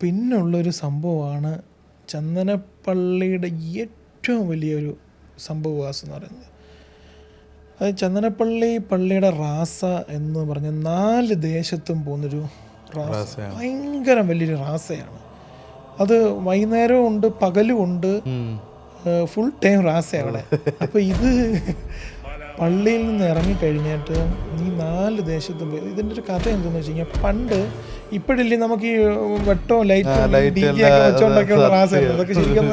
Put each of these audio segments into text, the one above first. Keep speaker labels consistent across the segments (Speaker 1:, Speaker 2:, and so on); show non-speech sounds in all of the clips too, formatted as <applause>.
Speaker 1: പിന്നുള്ളൊരു സംഭവമാണ് ചന്ദനപ്പള്ളിയുടെ ഏറ്റവും വലിയൊരു സംഭവവാസം എന്ന് പറയുന്നത്. അത് ചന്ദനപ്പള്ളി പള്ളിയുടെ റാസ എന്ന് പറഞ്ഞ നാല് ദേശത്തും പോകുന്നൊരു റാസ.
Speaker 2: റാസയാണ്.
Speaker 1: ഭയങ്കര വലിയൊരു റാസയാണ്. അത് വൈകുന്നേരവും ഉണ്ട് പകലും ഉണ്ട്. ഫുൾ ടൈം റാസ അവിടെ. അപ്പോൾ ഇത് പള്ളിയിൽ നിന്ന് ഇറങ്ങി കഴിഞ്ഞിട്ട് ഈ നാല് ദേശത്തും പോയി. ഇതിന്റെ ഒരു കഥ എന്തെന്ന് വെച്ച് കഴിഞ്ഞാൽ പണ്ട് ഇപ്പോഴില്ലേ നമുക്ക് ഈ വെട്ടവും ലൈറ്റും അതൊക്കെ ശരിക്കും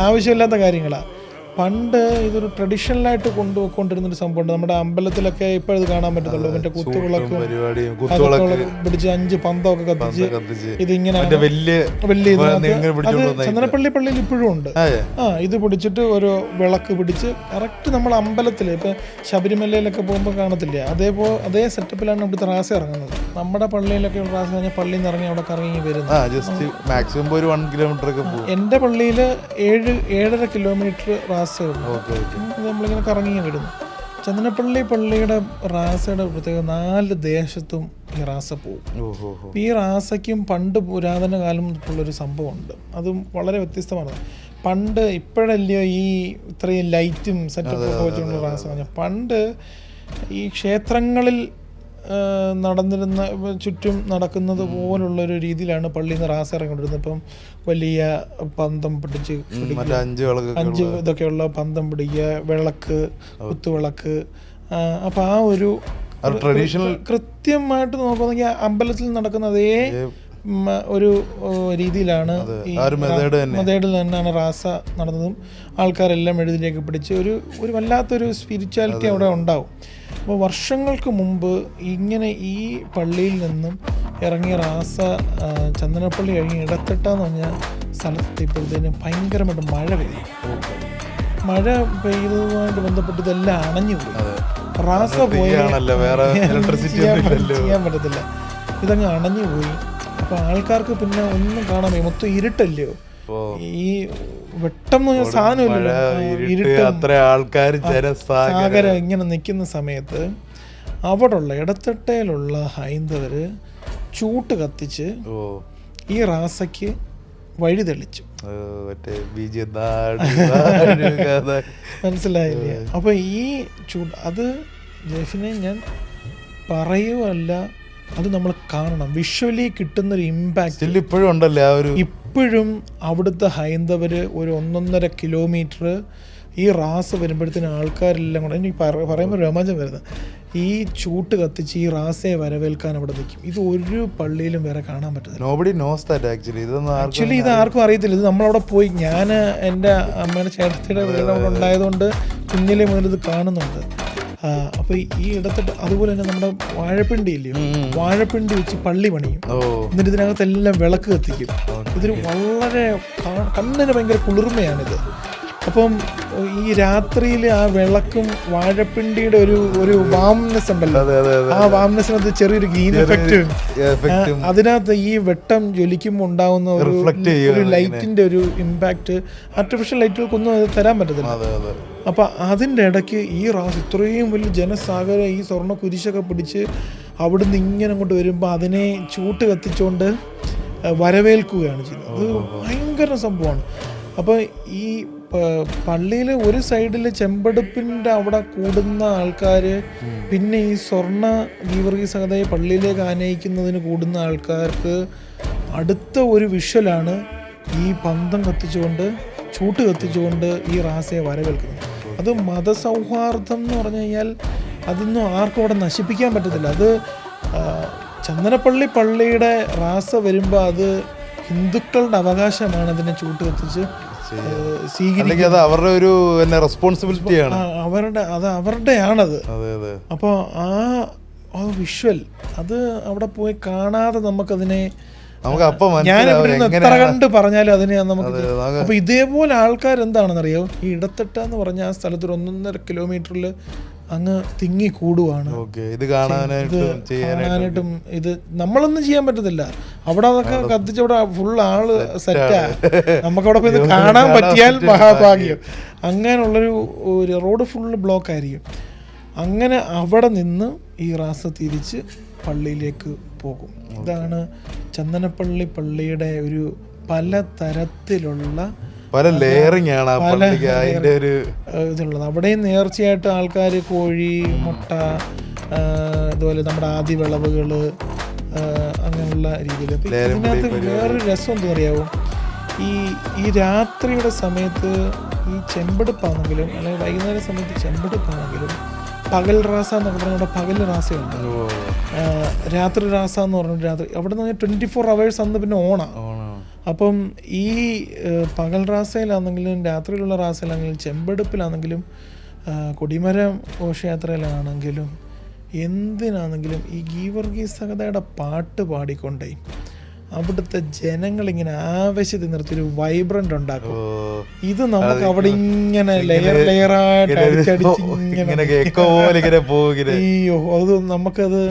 Speaker 1: ആവശ്യമില്ലാത്ത കാര്യങ്ങളാണ് പണ്ട് ഇതൊരു ട്രഡീഷണലായിട്ട് കൊണ്ടുപോയിക്കൊണ്ടിരുന്നൊരു സംഭവമുണ്ട്. നമ്മുടെ അമ്പലത്തിലൊക്കെ ഇപ്പോഴത് കാണാൻ പറ്റത്തുള്ളൂ. മറ്റേ കുത്തുവിളക്കും പിടിച്ച് അഞ്ച് പന്തമൊക്കെ കത്തിച്ച് ഇതിങ്ങനെ
Speaker 2: വലിയ
Speaker 1: വലിയ ചന്ദനപ്പള്ളി പള്ളിയിൽ ഇപ്പോഴും ഉണ്ട്. ആ ഇത് പിടിച്ചിട്ട് ഒരു വിളക്ക് പിടിച്ച് കറക്റ്റ് നമ്മൾ അമ്പലത്തിൽ ഇപ്പം ശബരിമലയിലൊക്കെ പോകുമ്പോൾ കാണത്തില്ലേ? അതേപോലെ അതേ സെറ്റപ്പിലാണ് ഇവിടുത്തെ റാസ ഇറങ്ങുന്നത്. നമ്മുടെ പള്ളിയിലൊക്കെ റാസ കഴിഞ്ഞാൽ പള്ളിയിൽ നിന്ന് ഇറങ്ങി അവിടെ കറങ്ങി വരുന്നത്.
Speaker 2: മാക്സിമം ഒരു വൺ കിലോമീറ്റർ
Speaker 1: എന്റെ പള്ളിയിൽ ഏഴ് ഏഴര കിലോമീറ്റർ റാസേ ഉള്ളൂ.
Speaker 2: ഓക്കെ
Speaker 1: ഇത് നമ്മളിങ്ങനെ കറങ്ങി വിടുന്നു ചന്ദനപ്പള്ളി പള്ളിയുടെ റാസയുടെ പ്രത്യേകത നാല് ദേശത്തും ഈ റാസ പോകും. ഈ റാസയ്ക്കും പണ്ട് പുരാതന കാലം ഉള്ളൊരു സംഭവമുണ്ട്. അതും വളരെ വ്യത്യസ്തമാണ്. പണ്ട് ഇപ്പോഴല്ലയോ ഈ ഇത്രയും ലൈറ്റും സെറ്റപ്പ് വെച്ചുകൊണ്ട് റാസ പറഞ്ഞ പണ്ട് ഈ ക്ഷേത്രങ്ങളിൽ നടന്നിരുന്ന ചുറ്റും നടക്കുന്നത് പോലുള്ള ഒരു രീതിയിലാണ് പള്ളിയിൽ നിന്ന് റാസ് ഇറങ്ങിക്കൊണ്ടിരുന്നത്. ഇപ്പം വലിയ പന്തം പിടിച്ച്
Speaker 2: അഞ്ച്
Speaker 1: ഇതൊക്കെയുള്ള പന്തം പിടിക്കുക വിളക്ക് കുത്തുവിളക്ക് അപ്പം ആ ഒരു
Speaker 2: ട്രഡീഷണൽ
Speaker 1: കൃത്യമായിട്ട് നോക്കുകയാണെങ്കിൽ അമ്പലത്തിൽ നടക്കുന്ന അതേ ഒരു രീതിയിലാണ് മതേഡിൽ തന്നെയാണ് റാസ നടന്നതും ആൾക്കാരെല്ലാം എഴുതിലേക്ക് പിടിച്ച് ഒരു ഒരു വല്ലാത്തൊരു സ്പിരിച്വാലിറ്റി അവിടെ ഉണ്ടാവും. അപ്പോൾ വർഷങ്ങൾക്ക് മുമ്പ് ഇങ്ങനെ ഈ പള്ളിയിൽ നിന്നും ഇറങ്ങിയ റാസ ചന്ദനപ്പള്ളി കഴിഞ്ഞ് ഇടത്തിട്ടെന്ന് പറഞ്ഞ സ്ഥലത്ത് ഇപ്പോഴത്തേനും ഭയങ്കരമായിട്ട് മഴ പെയ്തു. മഴ പെയ്തതുമായിട്ട് ബന്ധപ്പെട്ട് ഇതെല്ലാം അണഞ്ഞു പോയി. റാസ പോയി. ചെയ്യാൻ പറ്റത്തില്ല. ഇതങ്ങ് അണഞ്ഞു പോയി. അപ്പൊ ആൾക്കാർക്ക് പിന്നെ ഒന്നും കാണാൻ വയ്യ. മൊത്തം ഇരുട്ടല്ലയോ ഈ വെട്ടം സാധനം പറഞ്ഞ സാധനമില്ലല്ലോ.
Speaker 2: മഴ
Speaker 1: ആ,
Speaker 2: ഇരുട്ട് അത്ര ആൾക്കാർ
Speaker 1: സാഗരം. ഇങ്ങനെ നിൽക്കുന്ന സമയത്ത് അവിടുള്ള ഇടത്തട്ടയിലുള്ള ഹൈന്ദവര് ചൂട്ട് കത്തിച്ച് ഈ റാസയ്ക്ക് വഴി തെളിച്ചു. <laughs> മനസ്സിലായില്ലേ? അപ്പൊ ഈ ചൂട് അത് ജെഫിനെ ഞാൻ പറയുമല്ല അത് നമ്മൾ കാണണം. വിഷ്വലി കിട്ടുന്ന ഒരു ഇമ്പാക്റ്റ്
Speaker 2: ഇപ്പോഴും ഉണ്ടല്ലേ ആ ഒരു
Speaker 1: ഇപ്പോഴും അവിടുത്തെ ഹൈന്ദവര് ഒരു ഒന്നൊന്നര കിലോമീറ്റർ ഈ റാസ് വരുമ്പോഴത്തേനും ആൾക്കാരെല്ലാം കൂടെ എനിക്ക് പറയുമ്പോൾ രോമാഞ്ചം വരുന്നത്. ഈ ചൂട്ട് കത്തിച്ച് ഈ റാസയെ വരവേൽക്കാൻ അവിടെ നിൽക്കും. ഇത് ഒരു പള്ളിയിലും വേറെ കാണാൻ
Speaker 2: ദാറ്റ് ആക്ച്വലി
Speaker 1: ഇത് ആർക്കും അറിയത്തില്ല. ഇത് നമ്മളവിടെ പോയി ഞാൻ എന്റെ അമ്മയുടെ ചേട്ടത്തിയുടെ വീട് അവിടെ ഉണ്ടായതുകൊണ്ട് കുഞ്ഞിലെ മുതൽ ഇത് കാണുന്നുണ്ട്. ആ, അപ്പൊ ഈ ഇടത്തിട്ട് അതുപോലെ തന്നെ നമ്മുടെ വാഴപ്പിണ്ടി ഇല്ലയോ വാഴപ്പിണ്ടി വെച്ച് പള്ളി പണിയും. എന്നിട്ട് ഇതിനകത്ത് എല്ലാം വിളക്ക് കത്തിക്കും. ഇതിന് വളരെ കണ്ണിന് ഭയങ്കര കുളിർമയാണിത്. അപ്പം ഈ രാത്രിയിൽ ആ വിളക്കും വാഴപ്പിണ്ടിയുടെ ഒരു ഒരു വാംനെസ് ഉണ്ടല്ലോ. ആ വാംനെസ്സിനകത്ത് ചെറിയൊരു ഗ്രീൻ എഫക്റ്റ് അതിനകത്ത് ഈ വെട്ടം ജ്വലിക്കുമ്പോൾ ഉണ്ടാവുന്ന ഒരു ഒരു ലൈറ്റിന്റെ ഒരു ഇമ്പാക്റ്റ് ആർട്ടിഫിഷ്യൽ ലൈറ്റുകൾക്കൊന്നും അത് തരാൻ പറ്റത്തില്ല. അപ്പൊ അതിന്റെ ഇടയ്ക്ക് ഈ റാസ് ഇത്രയും വലിയ ജനസാഗരം ഈ സ്വർണ കുരിശൊക്കെ പിടിച്ച് അവിടുന്ന് ഇങ്ങനെ അങ്ങോട്ട് വരുമ്പോൾ അതിനെ ചൂട്ട് കത്തിച്ചുകൊണ്ട് വരവേൽക്കുകയാണ് ചെയ്യുന്നത്. അത് ഭയങ്കര സംഭവമാണ്. അപ്പോൾ ഈ പള്ളിയിൽ ഒരു സൈഡിൽ ചെമ്പെടുപ്പിന്റെ അവിടെ കൂടുന്ന ആൾക്കാർ പിന്നെ ഈ സ്വർണ ഗീവർഗീസ് സഹതയെ പള്ളിയിലേക്ക് ആനയിക്കുന്നതിന് കൂടുന്ന ആൾക്കാർക്ക് അടുത്ത ഒരു വിഷ്വലാണ് ഈ പന്തം കത്തിച്ചുകൊണ്ട് ചൂട്ട് കത്തിച്ചുകൊണ്ട് ഈ റാസയെ വരവേൽക്കുന്നത്. അത് മതസൗഹാർദ്ദം എന്ന് പറഞ്ഞു കഴിഞ്ഞാൽ അതൊന്നും ആർക്കും അവിടെ നശിപ്പിക്കാൻ പറ്റത്തില്ല. അത് ചന്ദനപ്പള്ളി പള്ളിയുടെ റാസ വരുമ്പോൾ അത് ഹിന്ദുക്കളുടെ അവകാശമാണ് അതിനെ ചൂട്ട് കത്തിച്ച്
Speaker 2: അല്ലെങ്കിൽ അത് അവരുടെ ഒരു പിന്നെ റെസ്പോൺസിബിലിറ്റിയാണ്
Speaker 1: അവരുടെ അത് അവരുടെയാണത്. അപ്പോൾ ആ വിഷ്വൽ അത് അവിടെ പോയി കാണാതെ നമുക്കതിനെ
Speaker 2: നമുക്ക് അപ്പൊ
Speaker 1: ഞാൻ എത്ര കണ്ട് പറഞ്ഞാലും അതിനെ നമുക്ക് അപ്പൊ ഇതേപോലെ ആൾക്കാർ എന്താണെന്നറിയോ ഈ ഇടത്തെട്ടെന്ന് പറഞ്ഞ ആ സ്ഥലത്തൊരു ഒന്നൊന്നര കിലോമീറ്ററിൽ അങ്ങ് തിങ്ങി കൂടുവാണ്.
Speaker 2: ഇത് കാണാനായിട്ടും
Speaker 1: ഇത് നമ്മളൊന്നും ചെയ്യാൻ പറ്റത്തില്ല. അവിടെ അതൊക്കെ കത്തിച്ചവിടെ ഫുൾ ആൾ സെറ്റാ നമുക്കവിടെ പോയി ഇത് കാണാൻ പറ്റിയാൽ മഹാഭാഗ്യം. അങ്ങനെയുള്ളൊരു ഒരു റോഡ് ഫുള്ള് ബ്ലോക്ക് ആയിരിക്കും. അങ്ങനെ അവിടെ നിന്ന് ഈ റാസ തിരിച്ച് പള്ളിയിലേക്ക് പോകും. ഇതാണ് ചന്ദനപ്പള്ളി പള്ളിയുടെ ഒരു പല തരത്തിലുള്ള
Speaker 2: പല ലെയറിംഗ് ആണ് അതിന്റെ ഒരു
Speaker 1: ഇതുള്ളത്. അവിടെയും നേർച്ചയായിട്ട് ആൾക്കാർ കോഴി മുട്ട ഇതുപോലെ അതുപോലെ നമ്മുടെ ആദ്യ വിളവുകൾ അങ്ങനെയുള്ള രീതിയിൽ അപ്പം ഇതിനകത്ത് വേറൊരു രസം എന്താ അറിയാവോ? ഈ ഈ രാത്രിയുടെ സമയത്ത് ഈ ചെമ്പെടുപ്പാണെങ്കിലും അല്ലെങ്കിൽ വൈകുന്നേര സമയത്ത് ചെമ്പെടുപ്പാണെങ്കിലും പകൽ റാസ എന്നൊക്കെ പറഞ്ഞാൽ അവിടെ പകൽ റാസയുണ്ട് രാത്രി റാസ എന്ന് പറഞ്ഞിട്ട് രാത്രി. അവിടെ നിന്ന് ട്വന്റി ഫോർ അവേഴ്സ് അന്ന് പിന്നെ ഓണാണ്
Speaker 2: ഓണം.
Speaker 1: അപ്പം ഈ പകൽ റാസയിലാണെങ്കിലും രാത്രിയിലുള്ള റാസയിലാണെങ്കിലും ചെമ്പെടുപ്പിലാണെങ്കിലും കൊടിമരം ഘോഷയാത്രയിലാണെങ്കിലും എന്തിനാണെങ്കിലും ഈ ഗീവർഗീസ് സഹതയുടെ പാട്ട് പാടിക്കൊണ്ടേ അവിടുത്തെ ജനങ്ങളിങ്ങനെ ആവശ്യത്തിൽ നിർത്തി ഒരു വൈബ്രന്റ് ഉണ്ടാക്കും ഇത് നമുക്ക് അവിടെ ഇങ്ങനെ ലെയർ ലെയറായിട്ട് അടിച്ചടിച്ച്
Speaker 2: ഇങ്ങനെ
Speaker 1: അയ്യോ അത് നമുക്കത്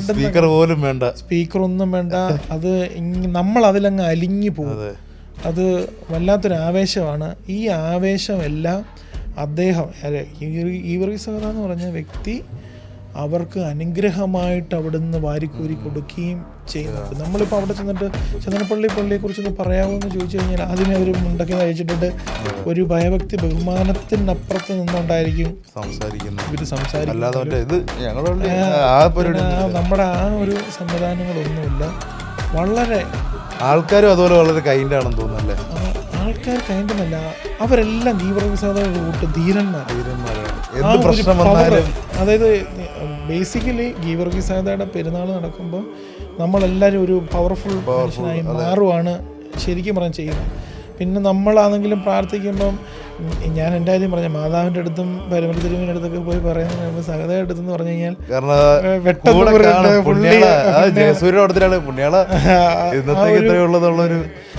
Speaker 2: സ്പീക്കർ പോലും വേണ്ട.
Speaker 1: സ്പീക്കർ ഒന്നും വേണ്ട. അത് നമ്മൾ അതിലങ്ങ് അലിഞ്ഞു പോകും.
Speaker 2: അത്.
Speaker 1: വല്ലാത്തൊരു ആവേശമാണ്. ഈ ആവേശമെല്ലാം അദ്ദേഹം അല്ലെ, ഈ- ഈ സഹത എന്ന് പറഞ്ഞ വ്യക്തി അവർക്ക് അനുഗ്രഹമായിട്ട് അവിടുന്ന് വാരിക്കൂരി കൊടുക്കുകയും ചെയ്യുന്നുണ്ട് നമ്മളിപ്പോൾ അവിടെ ചെന്നിട്ട് ചന്ദനപ്പള്ളി പള്ളിയെ കുറിച്ചൊന്ന് പറയാമോ എന്ന് ചോദിച്ചു കഴിഞ്ഞാൽ അതിനെ അവർ മുണ്ടക്കി നയിച്ചിട്ടുണ്ട്. ഒരു ഭയഭക്തി ബഹുമാനത്തിനപ്പുറത്ത് നിന്നുകൊണ്ടായിരിക്കും ഇവർ സംസാരിക്കുന്നത്. നമ്മുടെ ആ ഒരു സംവിധാനങ്ങളൊന്നുമില്ല. വളരെ
Speaker 2: ആൾക്കാരും അതുപോലെ വളരെ കൈൻഡ് ആണെന്ന് തോന്നുന്നല്ലേ
Speaker 1: ആൾക്കാർ കൈൻഡമല്ല അവരെല്ലാം തീവ്രവിസാദയുടെ കൂട്ട് ധീരന്മാർ
Speaker 2: ധീരന്മാരാണ്. എന്ത് പ്രശ്നം വന്നാലും
Speaker 1: അതായത് ബേസിക്കലി ഗീവർഗി ഗീവർഗീസാദയുടെ പെരുന്നാൾ നടക്കുമ്പോൾ നമ്മളെല്ലാവരും ഒരു പവർഫുൾ മനുഷ്യനായി മാറുവാണ് ശരിക്കും പറഞ്ഞാൽ ചെയ്യുന്നത്. പിന്നെ നമ്മളാണെങ്കിലും പ്രാർത്ഥിക്കുമ്പം ഞാൻ എന്റെ കാര്യം പറഞ്ഞ മാതാവിന്റെ അടുത്തും പരമൃതിരുവിന്റെ അടുത്തൊക്കെ പോയി പറയുന്ന സഹതയുടെ അടുത്തെന്ന് പറഞ്ഞു കഴിഞ്ഞാൽ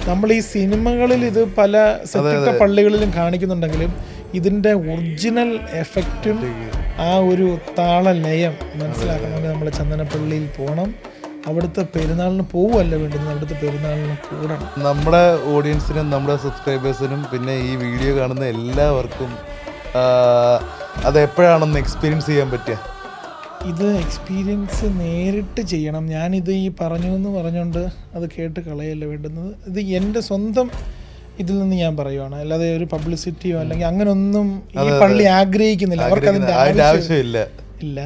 Speaker 1: നമ്മൾ ഈ സിനിമകളിൽ ഇത് പല സെറ്റിട്ട പള്ളികളിലും കാണിക്കുന്നുണ്ടെങ്കിലും ഇതിന്റെ ഒറിജിനൽ എഫക്റ്റും ആ ഒരു താള ലയം മനസ്സിലാക്കണമെങ്കിൽ നമ്മൾ ചന്ദനപ്പള്ളിയിൽ പോകണം. അവിടുത്തെ പെരുന്നാളിന് പോവുമല്ല വേണ്ടുന്നത് അവിടുത്തെ പെരുന്നാളിന് കൂടണം.
Speaker 2: നമ്മുടെ ഓഡിയൻസിനും നമ്മുടെ സബ്സ്ക്രൈബേഴ്സിനും പിന്നെ ഈ വീഡിയോ കാണുന്ന എല്ലാവർക്കും അത് എപ്പോഴാണെന്ന് എക്സ്പീരിയൻസ് ചെയ്യാൻ പറ്റുക?
Speaker 1: ഇത് എക്സ്പീരിയൻസ് നേരിട്ട് ചെയ്യണം. ഞാനിത് ഈ പറഞ്ഞു എന്ന് പറഞ്ഞുകൊണ്ട് അത് കേട്ട് കളയല്ല വേണ്ടുന്നത്. ഇത് എന്റെ സ്വന്തം ഇതിൽ നിന്ന് ഞാൻ പറയുവാണ്. അല്ലാതെ ഒരു പബ്ലിസിറ്റിയോ അല്ലെങ്കിൽ അങ്ങനൊന്നും ഈ പള്ളി ആഗ്രഹിക്കുന്നില്ല. അവർക്ക്
Speaker 2: അതിന്റെ ആവശ്യമില്ല.
Speaker 1: ഇല്ല.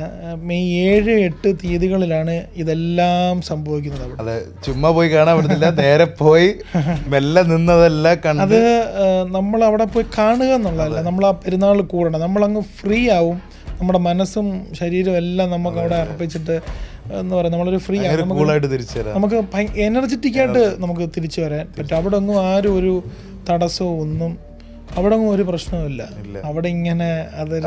Speaker 1: മെയ് ഏഴ് എട്ട് തീയതികളിലാണ് ഇതെല്ലാം സംഭവിക്കുന്നത് അവിടെ.
Speaker 2: അതെ ചുമ്മാ പോയി കാണാൻ പറ്റത്തില്ല. നേരെ പോയി മെല്ലെ നിന്നതെല്ലാം കണ്ട്
Speaker 1: അത് നമ്മൾ അവിടെ പോയി കാണുക എന്നുള്ളതല്ല. നമ്മൾ ആ പെരുന്നാൾ കൂടണം. നമ്മളങ്ങ് ഫ്രീ ആവും. നമ്മുടെ മനസ്സും ശരീരവും എല്ലാം നമുക്ക് അവിടെ അർപ്പിച്ചിട്ട് എന്ന് പറയാം. നമ്മളൊരു ഫ്രീ ആയിട്ട് നമുക്ക് എനർജറ്റിക് ആയിട്ട് നമുക്ക് തിരിച്ചു വരാൻ പറ്റും. അവിടെ ഒന്നും ആരും ഒരു തടസ്സവും ഒന്നും അവിടെ ഒന്നും ഒരു പ്രശ്നവും ഇല്ല. അവിടെ ഇങ്ങനെ അത്